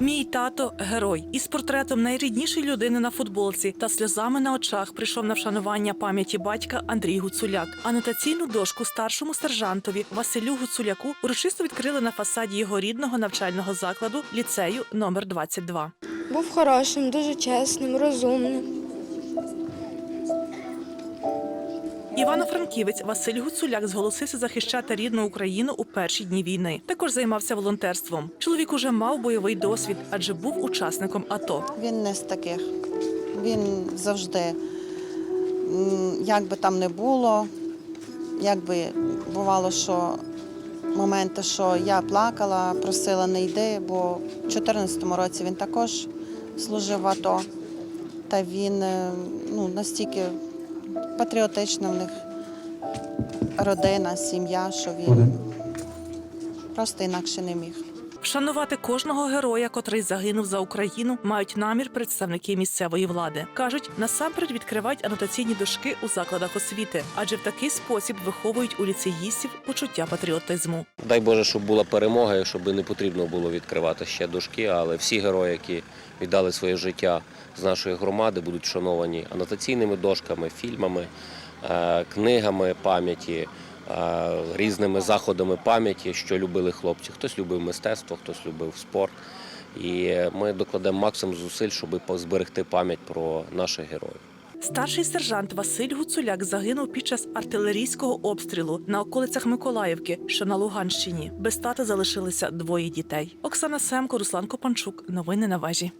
Мій тато герой із портретом найріднішої людини на футболці та сльозами на очах прийшов на вшанування пам'яті батька Андрій Гуцуляк. Анотаційну дошку старшому сержантові Василю Гуцуляку урочисто відкрили на фасаді його рідного навчального закладу ліцею номер 22. Був хорошим, дуже чесним, розумним. Івано-Франківець Василь Гуцуляк зголосився захищати рідну Україну у перші дні війни. Також займався волонтерством. Чоловік уже мав бойовий досвід, адже був учасником АТО. Він не з таких. Він завжди, як би там не було, як би бувало, що моменти, що я плакала, просила не йди, бо в 2014 році він також служив в АТО. Та він е, ну, настільки патріотична в них родина, сім'я, що він просто інакше не міг. Вшанувати кожного героя, котрий загинув за Україну, мають намір представники місцевої влади. кажуть, насамперед відкривають анотаційні дошки у закладах освіти, адже в такий спосіб виховують у ліцеїстів почуття патріотизму. Дай Боже, щоб була перемога, щоб не потрібно було відкривати ще дошки, але всі герої, які віддали своє життя з нашої громади, будуть вшановані анотаційними дошками, фільмами, е, книгами пам'яті, різними заходами пам'яті, що любили хлопці. Хтось любив мистецтво, хтось любив спорт. І ми докладемо максимум зусиль, щоб зберегти пам'ять про наших героїв. Старший сержант Василь Гуцуляк загинув під час артилерійського обстрілу на околицях Миколаївки, що на Луганщині. Без тата залишилися двоє дітей. Оксана Семко, Руслан Копанчук. Новини на вежі.